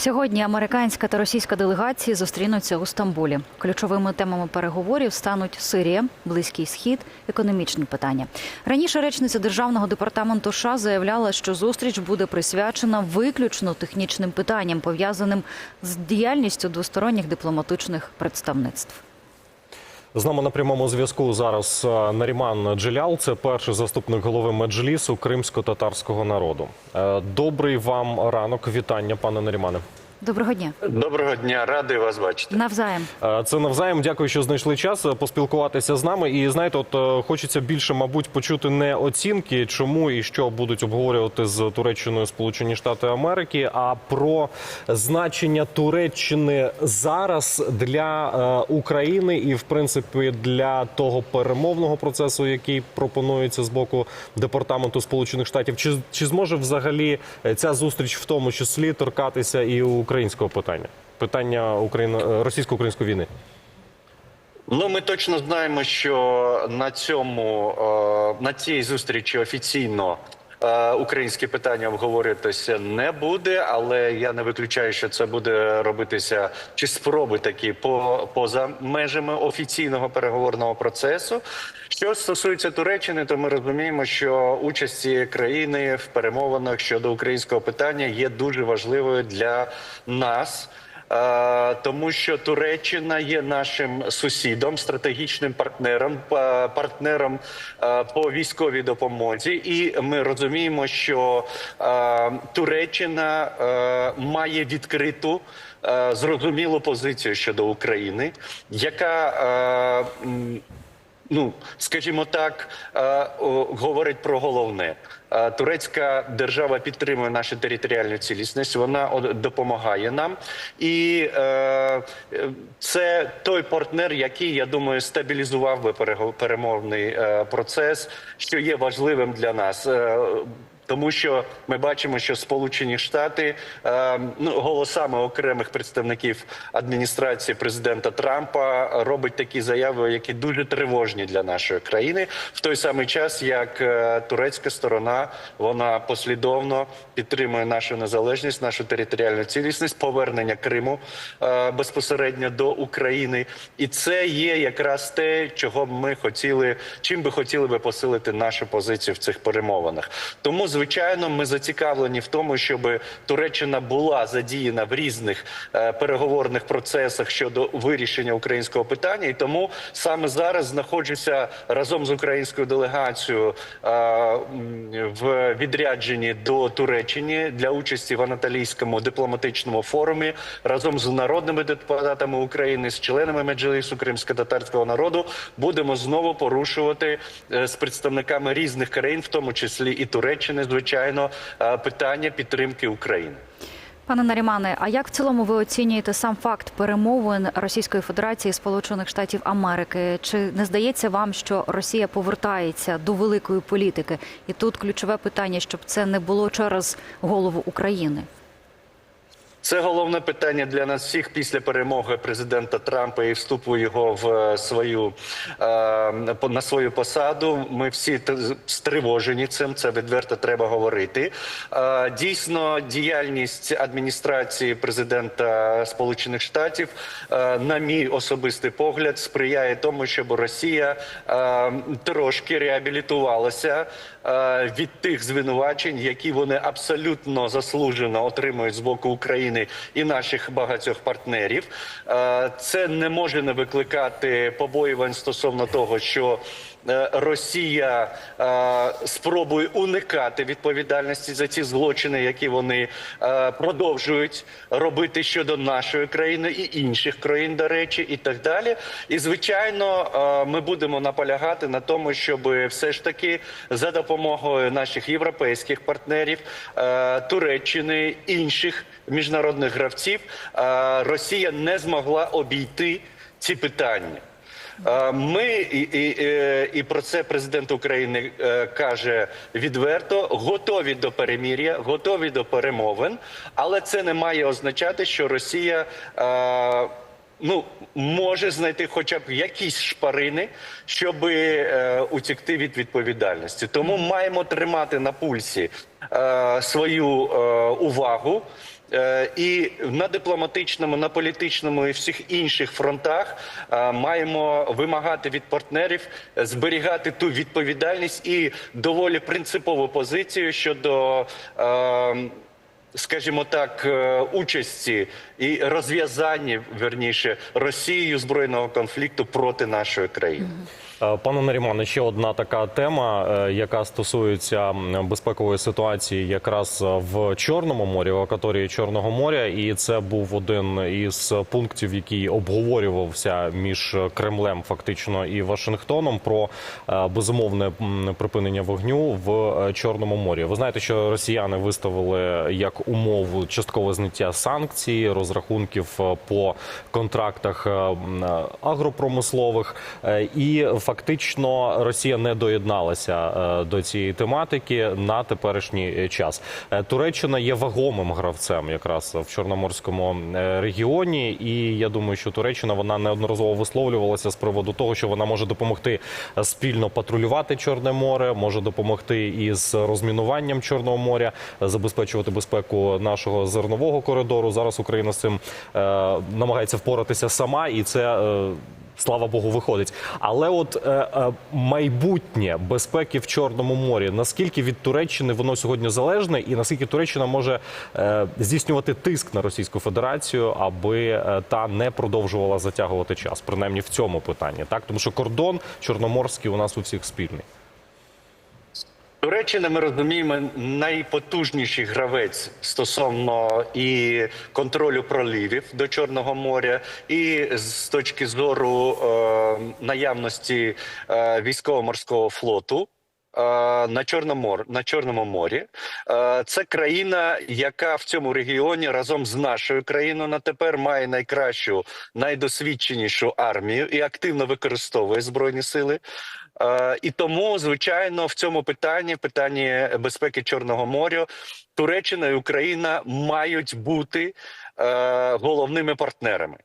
Сьогодні американська та російська делегації зустрінуться у Стамбулі. Ключовими темами переговорів стануть Сирія, Близький Схід, економічні питання. Раніше речниця державного департаменту США заявляла, що зустріч буде присвячена виключно технічним питанням, пов'язаним з діяльністю двосторонніх дипломатичних представництв. З нами на прямому зв'язку зараз е, Наріман Джилял, це перший заступник голови меджлісу кримсько-татарського народу. Е, Добрий вам ранок. Вітання, пане Нарімане. Доброго дня Доброго дня, радий вас бачити. навзаєм. Це навзаєм. Дякую, що знайшли час е, поспілкуватися з нами. І знаєте, от е, хочеться більше, мабуть, почути не оцінки, чому і що будуть обговорювати з Туреччиною Сполучені Штати Америки, а про значення Туреччини зараз для е, України і, в принципі, для того перемовного процесу, який пропонується з боку департаменту Сполучених Штатів. Чи, чи зможе взагалі ця зустріч в тому числі торкатися і українського питання? Питання Україно російсько-української війни. Ну, ми точно знаємо, що на цьому е, на цій зустрічі офіційно е, українське питання обговорюватися не буде, але я не виключаю, що це буде робитися чи спроби такі по поза межами офіційного переговорного процесу. Що стосується Туреччини, то ми розуміємо, що участь цієї країни в перемовинах щодо українського питання є дуже важливою для нас. Е, Тому що Туреччина є нашим сусідом, стратегічним партнером, партнером е, по військовій допомозі, і ми розуміємо, що е, Туреччина е, має відкриту е, зрозумілу позицію щодо України, яка е, ну скажімо так, е, говорить про головне. Е, Турецька держава підтримує нашу територіальну цілісність. Вона допомагає нам, і е, це той партнер, який я думаю стабілізував би перемовний е, процес, що є важливим для нас. Тому що ми бачимо, що Сполучені Штати е, ну, голосами окремих представників адміністрації президента Трампа робить такі заяви, які дуже тривожні для нашої країни, в той самий час, як е, турецька сторона вона послідовно підтримує нашу незалежність, нашу територіальну цілісність, повернення Криму е, безпосередньо до України, і це є якраз те, чого ми хотіли, чим би хотіли би посилити нашу позицію в цих перемовинах. Тому, звичайно, ми зацікавлені в тому, щоб Туреччина була задіяна в різних е, переговорних процесах щодо вирішення українського питання, і тому саме зараз знаходжуся разом з українською делегацією е, в відрядженні до Туреччини для участі в Анатолійському дипломатичному форумі разом з народними депутатами України, з членами меджлісу кримсько-татарського народу. Будемо знову порушувати е, з представниками різних країн, в тому числі і Туреччини, звичайно, е, питання підтримки України. Пане Нарімане, а як в цілому ви оцінюєте сам факт перемовин Російської Федерації Сполучених Штатів Америки? Чи не здається вам, що Росія повертається до великої політики? І тут ключове питання, щоб це не було через голову України? Це головне питання для нас всіх після перемоги президента Трампа і вступу його в е, свою е, на свою посаду. Ми всі стривожені цим. Це відверто треба говорити. Е, Дійсно, діяльність адміністрації президента Сполучених Штатів, на мій особистий погляд, сприяє тому, щоб Росія трошки реабілітувалася від тих звинувачень, які вони абсолютно заслужено отримують з боку України і наших багатьох партнерів. Е, Це не може не викликати побоювань стосовно того, що е, Росія е, спробує уникати відповідальності за ці злочини, які вони е, продовжують робити щодо нашої країни і інших країн, до речі, і так далі. І звичайно, е, ми будемо наполягати на тому, щоб все ж таки за допомогою наших європейських партнерів, е, Туреччини інших міжнародних гравців, е, Росія не змогла обійти ці питання. Ми і, і, і про це президент України е, каже відверто: готові до перемір'я, готові до перемовин, але це не має означати, що Росія. е, Ну, може знайти хоча б якісь шпарини, щоб е, утікти від відповідальності. Тому маємо тримати на пульсі свою увагу І на дипломатичному, на політичному і всіх інших фронтах е, маємо вимагати від партнерів зберігати ту відповідальність і доволі принципову позицію щодо. е, Скажімо так, е, участі і розв'язанні верніше Росією збройного конфлікту проти нашої країни. Е, Пане Нарімане, ще одна така тема, е, яка стосується безпекової ситуації, якраз е, в Чорному морі, в акваторії Чорного моря, і це був один із пунктів, який обговорювався між Кремлем, фактично, і Вашингтоном про безумовне припинення вогню в Чорному морі. Ви знаєте, що росіяни виставили як умову часткове зняття санкцій, розрахунків по контрактах агропромислових, і фактично Росія не доєдналася е, до цієї тематики на теперішній час. Е, Туреччина є вагомим гравцем якраз в чорноморському е, регіоні, і я думаю, що Туреччина вона неодноразово висловлювалася з приводу того, що вона може допомогти спільно патрулювати Чорне море, може допомогти із розмінуванням Чорного моря, забезпечувати безпеку нашого зернового коридору. Зараз Україна з цим намагається впоратися сама, і це. Слава Богу, виходить. Але от е, е, майбутнє безпеки в Чорному морі, наскільки від Туреччини воно сьогодні залежне, і наскільки Туреччина може е, здійснювати тиск на Російську Федерацію, аби е, та не продовжувала затягувати час, принаймні в цьому питанні, так тому що кордон чорноморський у нас у всіх спільний. Туреччина, ми розуміємо, найпотужніший гравець стосовно і контролю проливів до Чорного моря, і з точки зору е, наявності е, військово-морського флоту. Е, На Чорному, на Чорному морі Е, це країна, яка в цьому регіоні разом з нашою країною на тепер має найкращу, найдосвідченішу армію і активно використовує збройні сили. Е, І тому, звичайно, в цьому питанні, питанні безпеки Чорного моря, Туреччина і Україна мають бути головними партнерами.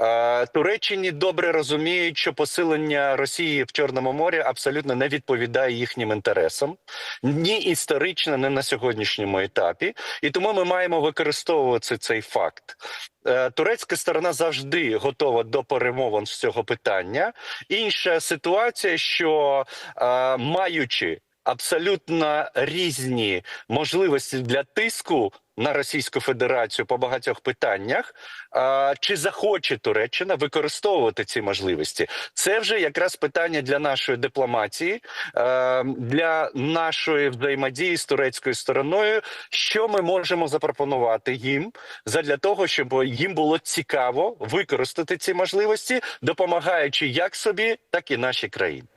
Е, Туреччині добре розуміють, що посилення Росії в Чорному морі абсолютно не відповідає їхнім інтересам ні історично, ні на сьогоднішньому етапі, і тому ми маємо використовувати цей факт. Е, Турецька сторона завжди готова до перемовин з цього питання. Інша ситуація, що е, маючи абсолютно різні можливості для тиску на Російську Федерацію по багатьох питаннях, чи захоче Туреччина використовувати ці можливості? Це вже якраз питання для нашої дипломатії, для нашої взаємодії з турецькою стороною, що ми можемо запропонувати їм задля того, щоб їм було цікаво використати ці можливості, допомагаючи як собі, так і нашій країні.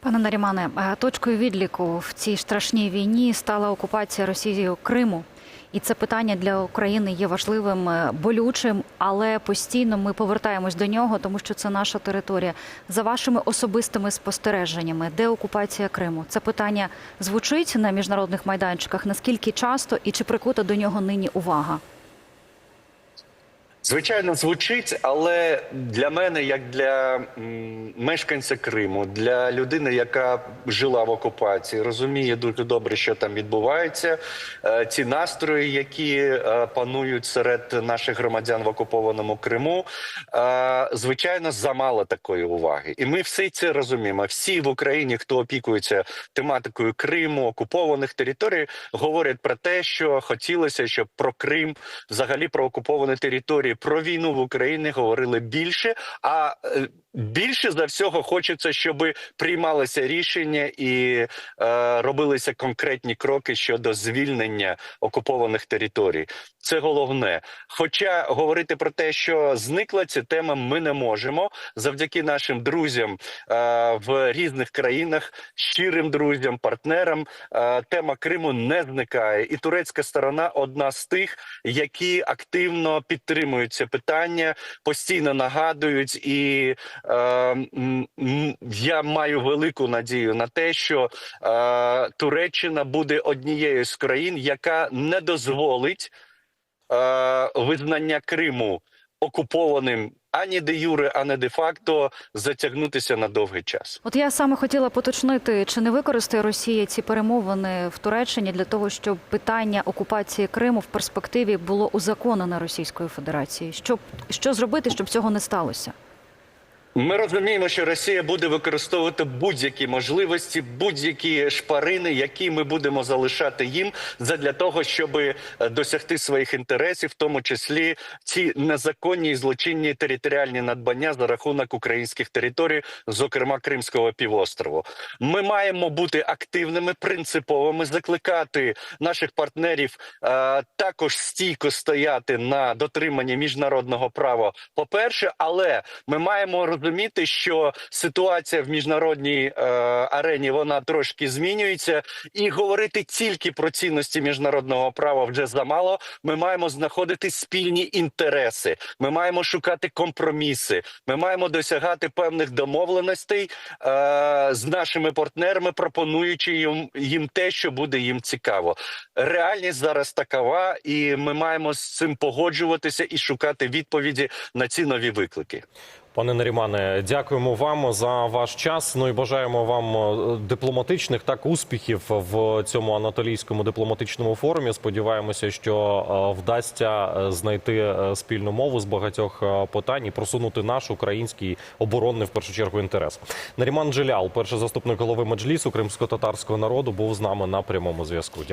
Пане Нарімане, е, точкою відліку в цій страшній війні стала окупація Росією Криму. І це питання для України є важливим, е, болючим, але постійно ми повертаємось до нього, тому що це наша територія. За вашими особистими спостереженнями, де окупація Криму? Це питання звучить на міжнародних майданчиках. Наскільки часто і чи прикута до нього нині увага? Звичайно, звучить, але для мене, як для мешканця Криму, для людини, яка жила в окупації, розуміє дуже добре, що там відбувається. е, Ці настрої, які е, панують серед наших громадян в окупованому Криму, е, звичайно, замало такої уваги, і ми всі це розуміємо. Всі в Україні, хто опікується тематикою Криму, окупованих територій, говорять про те, що хотілося, щоб про Крим, взагалі про окуповані території, про війну в Україні говорили більше. А е, більше за всього хочеться, щоб приймалися рішення і е, робилися конкретні кроки щодо звільнення окупованих територій. Це головне. Хоча говорити про те, що зникла ця тема, ми не можемо завдяки нашим друзям е, в різних країнах, щирим друзям, партнерам. Е, тема Криму не зникає, і турецька сторона одна з тих, які активно підтримують це питання, постійно нагадують, і е, я маю велику надію на те, що е, Туреччина буде однією з країн, яка не дозволить е, визнання Криму окупованим ані де юре, ані де факто затягнутися на довгий час. От я саме хотіла поточнити, чи не використає Росія ці перемовини в Туреччині для того, щоб питання окупації Криму в перспективі було узаконене Російською Федерацією? Що, що зробити, щоб цього не сталося? Ми розуміємо, що Росія буде використовувати будь-які можливості, будь-які шпарини, які ми будемо залишати їм задля того, щоб е, досягти своїх інтересів, в тому числі ці незаконні і злочинні територіальні надбання за рахунок українських територій, зокрема Кримського півострову. Ми маємо бути активними, принциповими, закликати наших партнерів е, також стійко стояти на дотриманні міжнародного права. По перше, але ми маємо розуміти, що ситуація в міжнародній е, арені вона трошки змінюється, і говорити тільки про цінності міжнародного права вже замало. Ми маємо знаходити спільні інтереси. Ми маємо шукати компроміси. Ми маємо досягати певних домовленостей е, з нашими партнерами, пропонуючи їм, їм те, що буде їм цікаво. Реальність зараз такова, і ми маємо з цим погоджуватися і шукати відповіді на ці нові виклики. Пане Нарімане, дякуємо вам за ваш час. Ну і бажаємо вам е, дипломатичних так успіхів в цьому анатолійському дипломатичному форумі. Сподіваємося, що е, вдасться е, знайти спільну мову з багатьох питань і просунути наш український оборонний в першу чергу інтерес. Наріман Джилял, перший заступник голови меджлісу кримсько-татарського народу, був з нами на прямому зв'язку.